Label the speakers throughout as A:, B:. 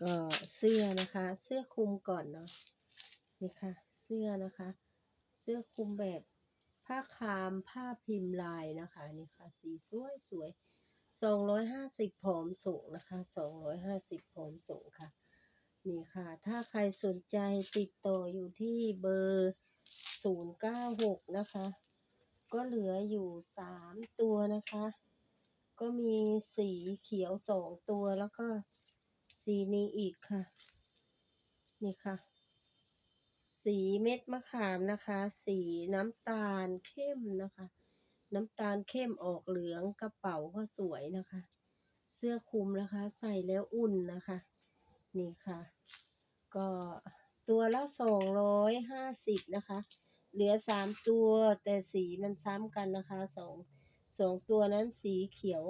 A: ก็เสื้อนะคะ เสื้อคลุมก่อนเนาะนี่ค่ะ เสื้อนะคะ เสื้อคลุมแบบผ้าคามผ้าพิมพ์ลายนะคะนี่ค่ะ สีสวยสวยสองร้อยห้าสิบผอมสูงนะคะสองร้อยห้าสิบผอมสูงค่ะ นี่ค่ะ ถ้าใครสนใจติดต่ออยู่ที่เบอร์ศูนย์เก้าหกนะคะ ก็เหลืออยู่สามตัวนะคะ ก็มีสีเขียวสองตัวแล้วก็ สีนี้อีกค่ะ นี่ค่ะ สีเม็ดมะขามนะคะ สีน้ำตาลเข้มนะคะ น้ำตาลเข้มออกเหลืองกระเป๋าก็สวยนะคะ เสื้อคลุมนะคะ ใส่แล้วอุ่นนะคะ นี่ค่ะ ก็ตัวละสองร้อยห้าสิบนะคะ เหลือสามตัวแต่สีมันซ้ำกันนะคะสองสองตัวนั้นสีเขียว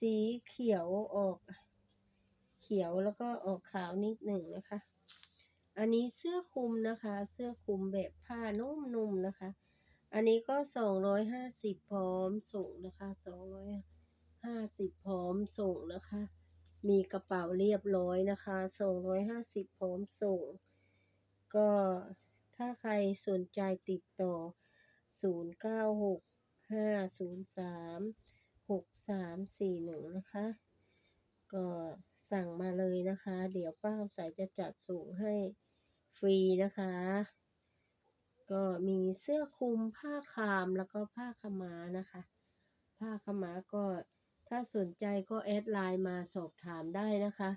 A: สีเขียวออก ขียวแล้วก็ออกขาวนิดหนึ่งนะคะ อันนี้เสื้อคลุมนะคะ เสื้อคลุมแบบผ้านุ่มๆนะคะ อันนี้ก็สองร้อยห้าสิบพร้อมส่งนะคะสองร้อยห้าสิบพร้อมส่งนะคะ มีกระเป๋าเรียบร้อยนะคะสองร้อยห้าสิบพร้อมส่ง ก็ถ้าใครสนใจติดต่อศูนย์เก้าหกห้าศูนย์สามหกสามสี่หนึ่งนะคะ ก็ สั่งมาเลยนะคะ เดี๋ยวป้าคำใสจะจัดส่งให้ฟรีนะคะ ก็มีเสื้อคลุมผ้าคามแล้วก็ผ้าขม้านะคะ ผ้าขม้าก็ถ้าสนใจก็แอดไลน์มาสอบถามได้นะคะ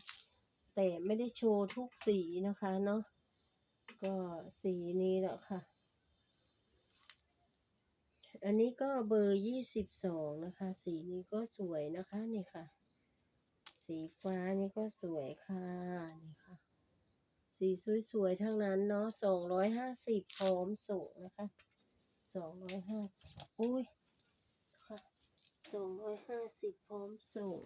A: แต่ไม่ได้โชว์ทุกสีนะคะเนาะก็สีนี้แหละค่ะ อันนี้ก็เบอร์ยี่สิบสองนะคะ สีนี้ก็สวยนะคะนี่ค่ะ สีฟ้านี่ก็สวยค่ะ นี่ค่ะ สีสวยๆทั้งนั้นเนาะสองร้อยห้าสิบพร้อมส่งนะคะสองร้อยห้าสิบอุ้ยค่ะสองร้อยห้าสิบพร้อมส่ง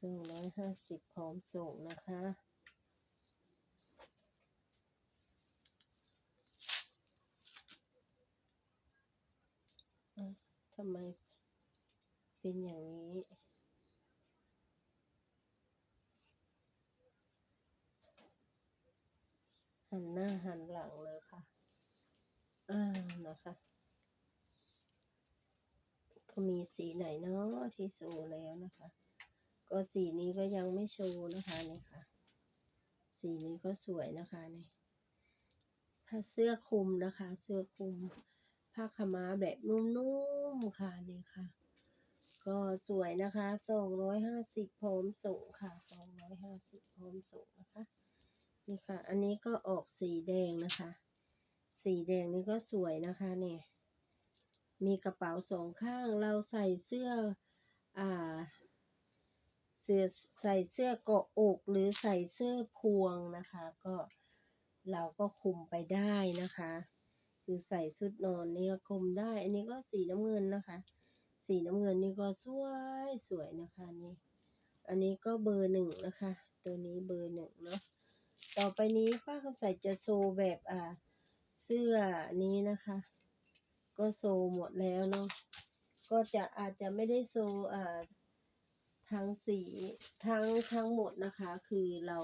A: สองร้อยห้าสิบพร้อมส่งนะคะ เอ๊ะ ทำไมเป็นอย่างนี้ หันหน้าหันหลังเลยค่ะ อ่านะคะ ก็มีสีไหนเนาะที่โชว์แล้วนะคะ ก็สีนี้ก็ยังไม่โชว์นะคะนี่ค่ะ สีนี้ก็สวยนะคะนี่ผ้าเสื้อคลุมนะคะ เสื้อคลุม ผ้าขาม้าแบบนุ่มๆค่ะนี่ค่ะ ก็สวยนะคะสองร้อยห้าสิบพร้อมส่งค่ะสองร้อยห้าสิบพร้อมส่งนะคะนี่ค่ะ อันนี้ก็ออกสีแดงนะคะ สีแดงนี่ก็สวยนะคะเนี่ยมีกระเป๋าสองข้างเราใส่เสื้ออ่าเสื้อใส่เสื้อเกาะอกหรือใส่เสื้อพวงนะคะ ก็เราก็คุมไปได้นะคะ คือใส่ชุดนอนนี่ก็คมได้ อันนี้ก็สีน้ำเงินนะคะ สีน้ำเงินนี่ก็สวยสวยนะคะนี่ อันนี้ก็เบอร์หนึ่งนะคะ ตัวนี้เบอร์หนึ่งเนาะ ต่อไปนี้ป้าคำใส่จะโชว์แบบอ่าเสื้อนี้นะคะ ก็โชว์หมดแล้วเนาะ ก็จะอาจจะไม่ได้โชว์อ่าทั้งสีทั้งทั้งหมดนะคะ คือเรา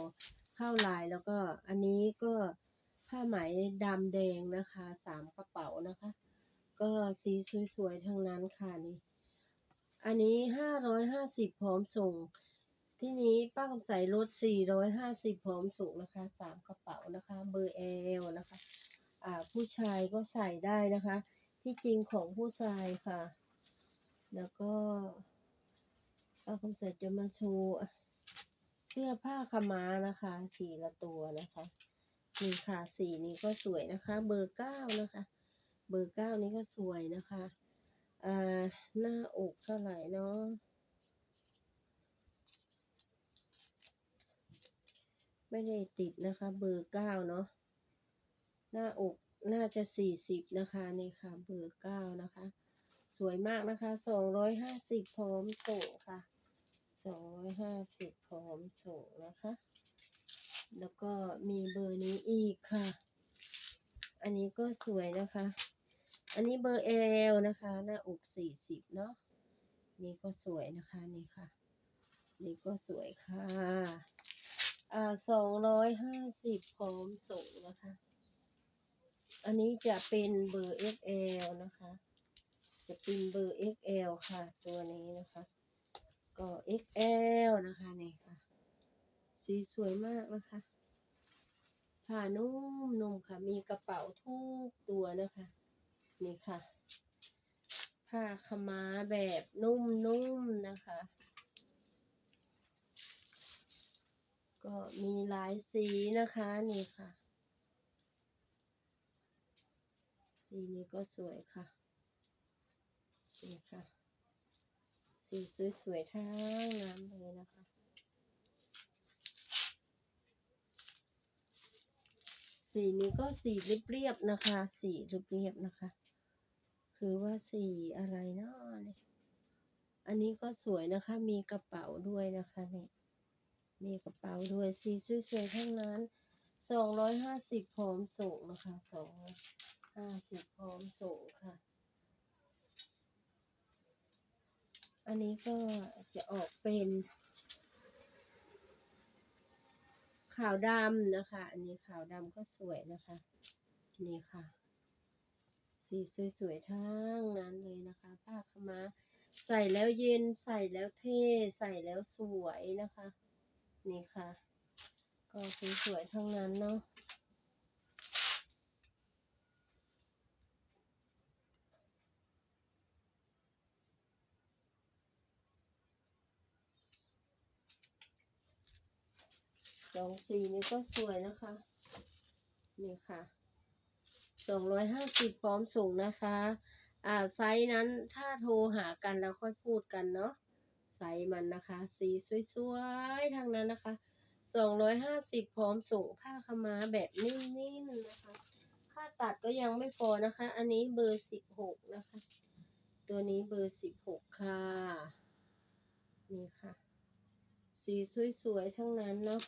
A: เข้าลายแล้วก็อันนี้ก็ ผ้าไหมดำแดงนะคะสามกระเป๋านะคะ ก็สีสวยๆทั้งนั้นค่ะนี่ อันนี้ห้าร้อยห้าสิบพร้อมส่ง ที่นี้ป้าคำใสลดสี่ร้อยห้าสิบพร้อมส่งนะคะสามกระเป๋านะคะ เบอร์เอลนะคะ อ่าผู้ชายก็ใส่ได้นะคะ ที่จริงของผู้ชายค่ะ แล้วก็ป้าคำใสจะมาโชว์เสื้อผ้าขาม้านะคะสีละตัวนะคะ นี่ค่ะสีนี้ก็สวยนะคะ เบอร์เก้านะคะ เบอร์เก้านี้ก็สวยนะคะอ่าหน้าอกเท่าไหร่เนาะไม่ได้ติดนะคะ เบอร์เก้าเนาะหน้าอกน่าจะสี่สิบนะคะนี่ค่ะ เบอร์เก้านะคะ สวยมากนะคะสองร้อยห้าสิบพร้อมส่งค่ะสองร้อยห้าสิบพร้อมส่งนะคะ แล้วก็มีเบอร์นี้อีกค่ะ อันนี้ก็สวยนะคะ อันนี้เบอร์เอลนะคะ หน้าอกสี่สิบเนาะ นี่ก็สวยนะคะนี่ค่ะ นี่ก็สวยค่ะ อ่าสองร้อยห้าสิบพร้อมส่งนะคะ อันนี้จะเป็นเบอร์ XL นะคะ จะเป็นเบอร์ XL ค่ะ ตัวนี้นะคะ ก็ XL นะคะนี่ค่ะ สีสวยมากนะคะ ผ้านุ่มนุ่มค่ะ มีกระเป๋าทุกตัวนะคะ นี่ค่ะ ผ้าขม้าแบบนุ่มๆนะคะ ก็มีหลายสีนะคะนี่ค่ะ สีนี้ก็สวยค่ะ นี่ค่ะ สีสวยๆทั้งนั้นเลยนะคะ สีนี้ก็สีเรียบๆนะคะ สีเรียบๆนะคะ คือว่าสีอะไรเนาะเนี่ยอันนี้ก็สวยนะคะ มีกระเป๋าด้วยนะคะเนี่ยมีกระเป๋าด้วยสีสวยๆทั้งนั้นสองร้อยห้าสิบพร้อมส่งนะคะสองห้าสิบพร้อมส่งค่ะ อันนี้ก็จะออกเป็นขาวดำนะคะ อันนี้ขาวดำก็สวยนะคะ นี่ค่ะ สีสวยๆทั้งนั้นเลยนะคะ ผ้าขาวม้า ใส่แล้วเย็นใส่แล้วเท่ใส่แล้วสวยนะคะ นี่ค่ะ ก็สวยๆทั้งนั้นเนาะ สองสีนี้ก็สวยนะคะ นี่ค่ะสองร้อยห้าสิบพร้อมส่งนะคะ อ่าไซส์นั้นถ้าโทรหากันแล้วค่อยพูดกันเนาะไซส์มันนะคะ สีสวยๆทั้งนั้นนะคะสองร้อยห้าสิบพร้อมส่งผ้าขม้าแบบนิ่มๆนะคะ ค่าตัดก็ยังไม่พอนะคะ อันนี้เบอร์สิบหกนะคะ ตัวนี้เบอร์สิบหกค่ะ นี่ค่ะ สีสวยๆทั้งนั้นเนาะ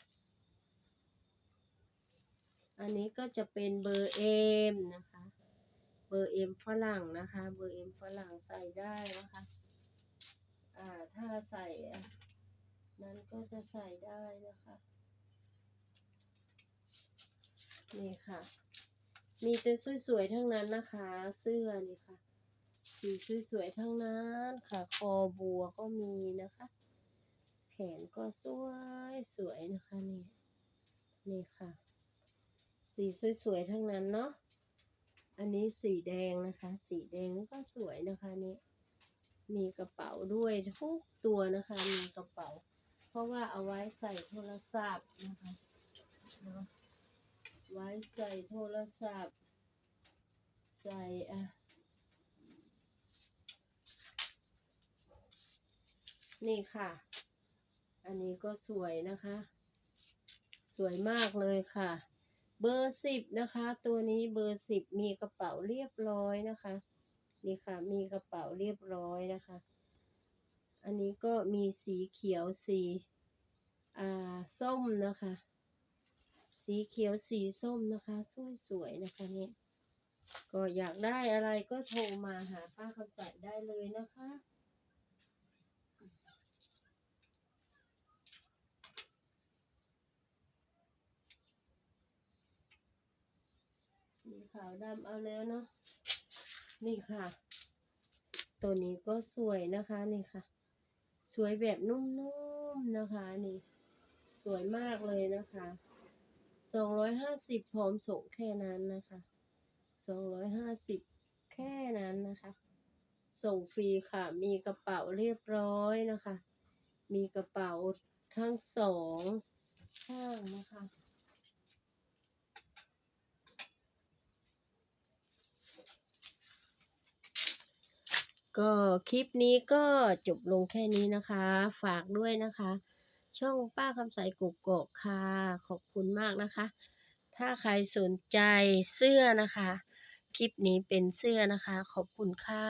A: อันนี้ก็จะเป็นเบอร์เอ็มนะคะ เบอร์เอ็มฝรั่งนะคะ เบอร์เอ็มฝรั่งใส่ได้นะคะ อ่า ถ้าใส่นั้นก็จะใส่ได้นะคะ นี่ค่ะ มีแต่สวยๆทั้งนั้นนะคะ เสื้อนี่ค่ะ สีสวยๆทั้งนั้นค่ะ คอบัวก็มีนะคะ แขนก็สวยสวยนะคะนี่ นี่ค่ะ สีสวยๆทั้งนั้นเนาะ อันนี้สีแดงนะคะ สีแดงก็สวยนะคะนี่ มีกระเป๋าด้วยทุกตัวนะคะ มีกระเป๋า เพราะว่าเอาไว้ใส่โทรศัพท์นะคะเนาะไว้ใส่โทรศัพท์ ใส่อะนี่ค่ะ อันนี้ก็สวยนะคะ สวยมากเลยค่ะ เบอร์สิบนะคะ ตัวนี้เบอร์สิบมีกระเป๋าเรียบร้อยนะคะ นี่ค่ะ มีกระเป๋าเรียบร้อยนะคะ อันนี้ก็มีสีเขียวสีอ่าส้มนะคะ สีเขียวสีส้มนะคะสวยๆนะคะเนี่ยก็อยากได้อะไรก็โทรมาหาป้าคำใสได้เลยนะคะีขาวดำเอาแล้วเนาะนี่ค่ะ ตัวนี้ก็สวยนะคะนี่ค่ะ สวยแบบนุ่มๆนะคะนี่ สวยมากเลยนะคะสองร้อยห้าสิบพร้อมส่งแค่นั้นนะคะสองร้อยห้าสิบแค่นั้นนะคะ ส่งฟรีค่ะ มีกระเป๋าเรียบร้อยนะคะ มีกระเป๋าทั้งสองข้างนะคะ ก็คลิปนี้ก็จบลงแค่นี้นะคะ ฝากด้วยนะคะ ช่องป้าคำใสกุกกอกค่ะ ขอบคุณมากนะคะ ถ้าใครสนใจเสื้อนะคะ คลิปนี้เป็นเสื้อนะคะ ขอบคุณค่ะ